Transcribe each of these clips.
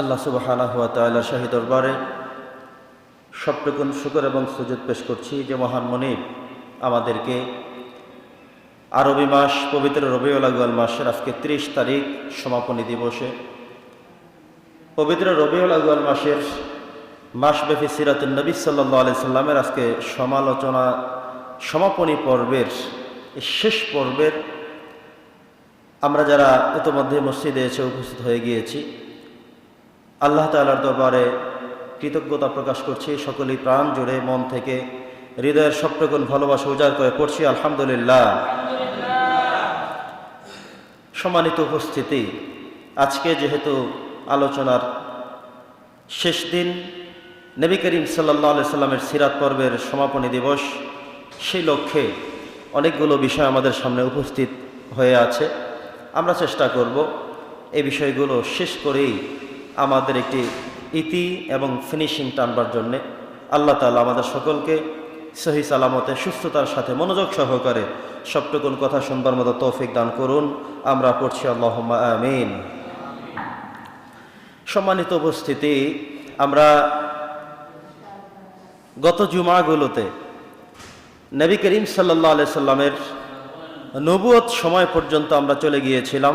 আল্লাহ তাল্লাহ শাহী দরবারে সবটুকুন শুকর এবং সুযোগ পেশ করছি যে মহান মনিব আমাদেরকে আরবি মাস, পবিত্র রবিউল আগুয়াল মাসের আজকে ত্রিশ তারিখ সমাপনী দিবসে। পবিত্র রবিউল আগুয়াল মাসের মাসব্যাপী সিরাতুল নবী সাল্লাহ আলি সাল্লামের আজকে সমালোচনা, সমাপনী পর্বের শেষ পর্বের আমরা যারা ইতোমধ্যে মসজিদে এসে উপস্থিত হয়ে গিয়েছি আল্লাহ তালার দরবারে কৃতজ্ঞতা প্রকাশ করছি। সকলেই প্রাণ জুড়ে মন থেকে। হৃদয়ের সবটুকুন ভালোবাসা উজাড় করে পড়ছি। আলহামদুলিল্লাহ। সম্মানিত উপস্থিতি, আজকে যেহেতু আলোচনার শেষ দিন, নবী করিম সাল্লাহ আলি সাল্লামের সিরাত পর্বের সমাপনী দিবস, সেই লক্ষ্যে অনেকগুলো বিষয় আমাদের সামনে উপস্থিত হয়ে আছে। আমরা চেষ্টা করব এই বিষয়গুলো শেষ করেই আমাদের একটি ইতি এবং ফিনিশিং টানবার জন্যে আল্লাহ তালা আমাদের সকলকে সহি সালামতে, সুস্থতার সাথে মনোযোগ সহকারে সবটুকুন কথা শুনবার মতো তৌফিক দান করুন। আমরা পড়ছি আল্লাহ আমিন। সম্মানিত উপস্থিতি, আমরা গত জুমাগুলোতে নবী করিম সাল্লাহ আলি সাল্লামের নবুয়ত সময় পর্যন্ত আমরা চলে গিয়েছিলাম।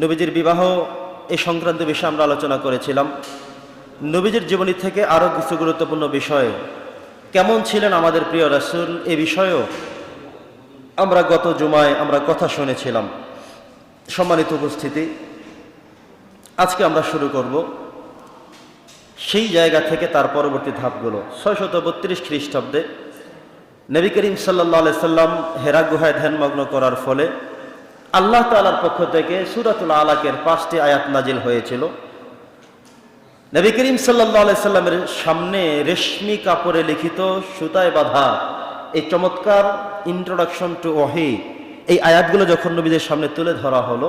নবীজির বিবাহ এই সংক্রান্ত বিষয়ে আমরা আলোচনা করেছিলাম। নবীজির জীবনী থেকে আরও কিছু গুরুত্বপূর্ণ বিষয়। কেমন ছিলেন আমাদের প্রিয় রাসুল এ বিষয়েও আমরা গত জুমায় আমরা কথা শুনেছিলাম। সম্মানিত উপস্থিতি, আজকে আমরা শুরু করব সেই জায়গা থেকে তার পরবর্তী ধাপগুলো। ছয়শত বত্রিশ খ্রিস্টাব্দে নবী করিম সাল্লাহ সাল্লাম হেরা গুহায় ধ্যানমগ্ন করার ফলে আল্লাহ তালার পক্ষ থেকে সুরাতুল আলাকের পাঁচটি আয়াত নাজিল হয়েছিল। নবী করিম সাল্লাহ সাল্লামের সামনে রেশমি কাপড়ে লিখিত সুতায় বাধা এই চমৎকার ইন্ট্রোডাকশন টু ওহি এই আয়াতগুলো যখন নবীদের সামনে তুলে ধরা হলো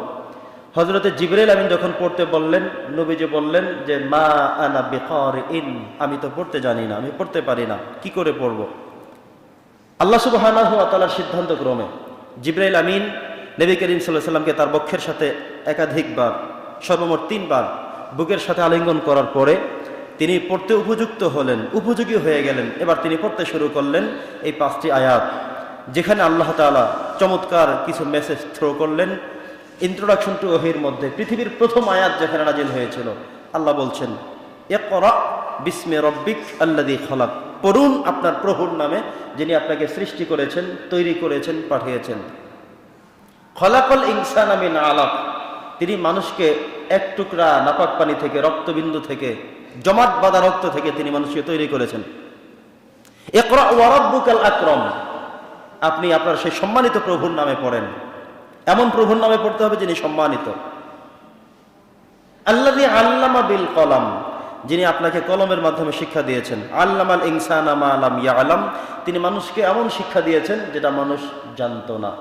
হজরতে জিবরাইল আমিন যখন পড়তে বললেন, নবীজি বললেন যে, মা আনা বেকর ইন আমি তো পড়তে জানি না, আমি পড়তে পারি না, কি করে পড়ব? আল্লাহ তালার সিদ্ধান্ত ক্রমে জিব্রাইল আমিন নবী করিম সাল্লাহ সাল্লামকে তার বক্ষের সাথে একাধিকবার সর্বমোট তিনবার বুকের সাথে আলিঙ্গন করার পরে তিনি পড়তে উপযুক্ত হলেন, উপযোগী হয়ে গেলেন। এবার তিনি পড়তে শুরু করলেন এই পাঁচটি আয়াত, যেখানে আল্লাহ তালা চমৎকার কিছু মেসেজ থ্রো করলেন। ইন্ট্রোডাকশন টু ওহির মধ্যে পৃথিবীর প্রথম আয়াত যেখানে নাজিল হয়েছিল, আল্লাহ বলছেন এ করা বিস্মে রব্বিক আল্লাদি খলাক। পড়ুন আপনার প্রভুর নামে যিনি আপনাকে সৃষ্টি করেছেন, তৈরি করেছেন, পাঠিয়েছেন। খলাকল ইনসান আমিন আলাক। তিনি মানুষকে এক টুকরা নাপাক পানি থেকে, রক্তবিন্দু থেকে, জমাট বাঁধা রক্ত থেকে তিনি মানুষকে তৈরি করেছেন। একরা ওয়ারব্বুকাল আকরম। আপনি আপনার সেই সম্মানিত প্রভুর নামে পড়েন। এমন প্রভুর নামে পড়তে হবে যিনি সম্মানিত। আল্লাহ আল্লামা বিল কলাম, যিনি আপনাকে কলমের মাধ্যমে শিক্ষা দিয়েছেন। আল্লাম আল ইনসান আলাম ইয়া আলাম তিনি মানুষকে এমন শিক্ষা দিয়েছেন যেটা মানুষ জানতো না।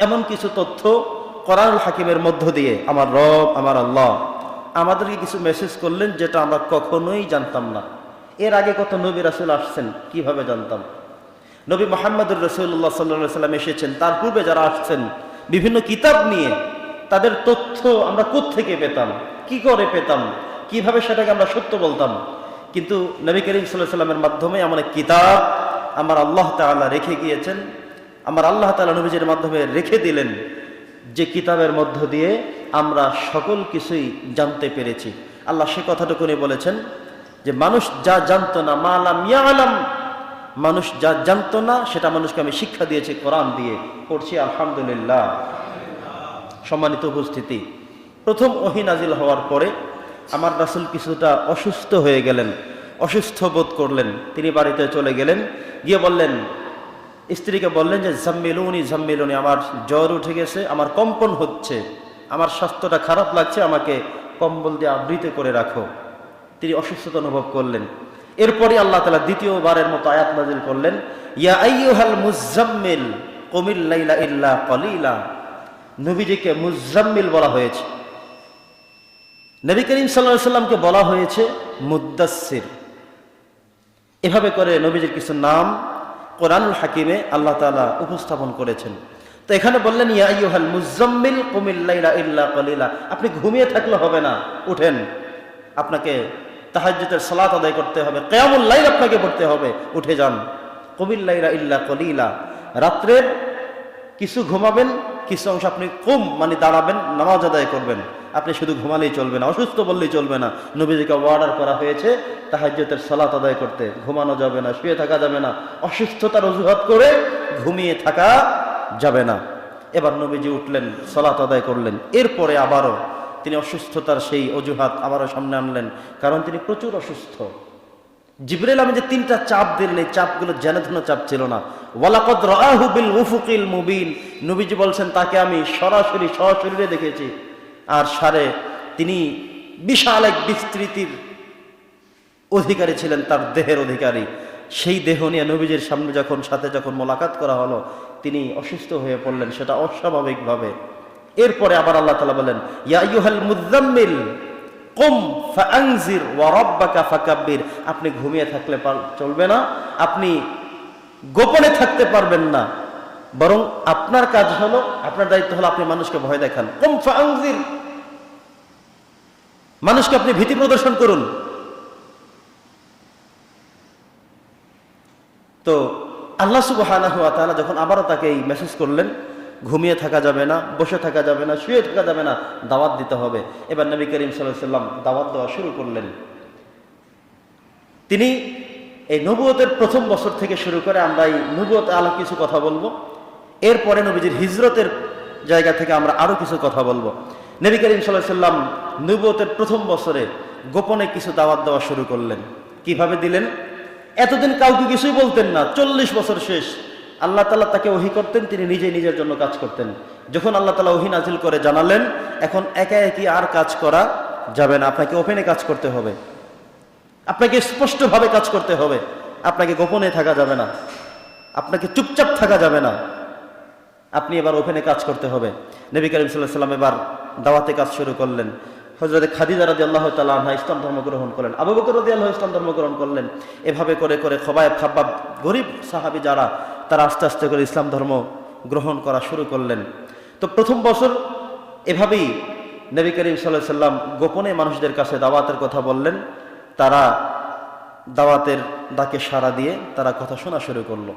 এমন কিছু তথ্য করানুল হাকিমের মধ্য দিয়ে, আমার রব, আমার আল্লাহ, আমাদেরকে কিছু মেসেজ করলেন যেটা আমরা কখনোই জানতাম না। এর আগে কত নবী রাসুল আসছেন, কীভাবে জানতাম? নবী মোহাম্মদুর রসুল্লাহ সাল্লা সাল্লাম এসেছেন, তার পূর্বে যারা আসছেন, বিভিন্ন কিতাব নিয়ে, তাদের তথ্য আমরা থেকে পেতাম? কি করে পেতাম? কীভাবে সেটাকে আমরা সত্য বলতাম? কিন্তু নবী করিম সাল্লাহ সাল্লামের মাধ্যমে এক কিতাব আমার আল্লাহ তালা রেখে গিয়েছেন আমার আল্লাহ তালা নবীজের মাধ্যমে রেখে দিলেন যে কিতাবের মধ্য দিয়ে আমরা সকল কিছুই জানতে পেরেছি। আল্লাহ সে কথাটুকুনি বলেছেন যে, মানুষ যা জানতো না, মা আলাম ইয়া আলাম মানুষ যা জানতো না, সেটা মানুষকে আমি শিক্ষা দিয়েছি কোরআন দিয়ে। পড়ছি, আলহামদুলিল্লাহ। সম্মানিত উপস্থিতি, প্রথম ওহি নাজিল হওয়ার পরে আমার রাসুল কিছুটা অসুস্থ হয়ে গেলেন, অসুস্থ বোধ করলেন। তিনি বাড়িতে চলে গেলেন, গিয়ে বললেন স্ত্রীকে বললেন যে, জাম্মিলুনি জাম্মিলুনি, আমার জ্বর উঠে গেছে, আমার কম্পন হচ্ছে, আমার স্বাস্থ্যটা খারাপ লাগছে, আমাকে কম্বল দিয়ে আবৃত করে রাখো। তিনি অসুস্থতা অনুভব করলেন। এরপরে আল্লাহ তালা দ্বিতীয়বারের মতো আয়াত নাজিল করলেন, ইয়া আইয়ুহাল মুজাম্মিল কমিল লাইলা ইল্লা কলিলা। নবীজিকে মুজাম্মিল বলা হয়েছে। নবী করিম সাল্লাহ সাল্লামকে বলা হয়েছে মুদাসির এভাবে করে নবীজির কিছু নাম কোরআনুল হাকিমে আল্লাহ তালা উপস্থাপন করেছেন। তো এখানে বললেন ইয়াইহাল মুজাম্মিল কুমিল্লাইলা ইল্লা কলিলা। আপনি ঘুমিয়ে থাকলে হবে না, উঠেন। আপনাকে তাহাজ্জুদের সালাত আদায় করতে হবে লাইল আপনাকে পড়তে হবে, উঠে যান। কবিল্লাইরা ইল্লা কলিলা। রাত্রের কিছু ঘুমাবেন, কিছু অংশ আপনি কম মানে দাঁড়াবেন, নামাজ আদায় করবেন। আপনি শুধু ঘুমালেই চলবে না, অসুস্থ বললেই চলবে না। নবীজিকে অর্ডার করা হয়েছে তাহাজ্যতের সালাত আদায় করতে। ঘুমানো যাবে না, শুয়ে থাকা যাবে না, অসুস্থতার অজুহাত করে ঘুমিয়ে থাকা যাবে না। এবার নবীজি উঠলেন, সালাত আদায় করলেন। এরপরে আবারও তিনি অসুস্থতার সেই অজুহাত আবারও সামনে আনলেন, কারণ তিনি প্রচুর অসুস্থ। জিবরেল আমি যে তিনটা চাপ দিলেন, এই চাপগুলো জেনেধন চাপ ছিল না। ওয়ালাকদ রাহু বিল উফুকিল মুবিন। নবীজি বলছেন, তাকে আমি সরাসরি সরাসরি দেখেছি। আর সারে তিনি বিশাল এক বিস্তৃতির অধিকারী ছিলেন, তার দেহের অধিকারী। সেই দেহ নিয়ে নবীজির সামনে যখন, সাথে যখন মোলাকাত করা হলো, তিনি অসুস্থ হয়ে পড়লেন, সেটা অস্বাভাবিকভাবে। এরপরে আবার আল্লাহ তালা বলেন, ইয়া ইউহাল মুজাম্মিল আপনি ঘুমিয়ে থাকলে চলবে না। আপনি গোপনে থাকতে পারবেন না। বরং আপনার কাজ হলো, আপনার দায়িত্ব হলো আপনি মানুষকে ভয় দেখান। কুম ফাআনজির মানুষকে আপনি ভীতি প্রদর্শন করুন। তো আল্লাহ তাআলা যখন আবারও তাকে এই মেসেজ করলেন, ঘুমিয়ে থাকা যাবে না, বসে থাকা যাবে না, শুয়ে থাকা যাবে না, দাওয়াত দিতে হবে। এবার নবী করিম সাল্লাম দাওয়াত দেওয়া শুরু করলেন। তিনি এই নবুয়তের প্রথম বছর থেকে শুরু করে আমরা এই নবুয়ত আলো কিছু কথা বলব। এরপরে নবীজির হিজরতের জায়গা থেকে আমরা আরও কিছু কথা বলব। নবী করিম সাল্লাম নবুয়তের প্রথম বছরে গোপনে কিছু দাওয়াত দেওয়া শুরু করলেন। কীভাবে দিলেন? এতদিন কাউকে কিছুই বলতেন না, চল্লিশ বছর শেষ। আল্লাহ তালা তাকে ওহি করতেন, তিনি নিজে নিজের জন্য কাজ করতেন। যখন আল্লাহ তালা ওহি নাজিল করে জানালেন, এখন একা একই আর কাজ করা যাবে না, আপনাকে ওপেনে কাজ করতে হবে। আপনাকে স্পষ্টভাবে কাজ করতে হবে। আপনাকে গোপনে থাকা যাবে না। আপনাকে চুপচাপ থাকা যাবে না। আপনি এবার ওপেনে কাজ করতে হবে। নবী করিম সাল্লাহ সাল্লাম এবার দাওয়াতে কাজ শুরু করলেন। হজরত খাদিজা রাজি আল্লাহ তালা ইসলাম ধর্ম গ্রহণ করলেন। আবু বকর রদি আল্লাহ ইসলাম ধর্ম গ্রহণ করলেন। এভাবে করে করে খবায় খাব্বাব গরিব সাহাবি যারা, তারা আস্তে আস্তে করে ইসলাম ধর্ম গ্রহণ করা শুরু করলেন। তো প্রথম বছর এভাবেই নবী করিম সাল্লাহ সাল্লাম গোপনে মানুষদের কাছে দাওয়াতের কথা বললেন। তারা দাওয়াতের ডাকে সাড়া দিয়ে তারা কথা শোনা শুরু করল।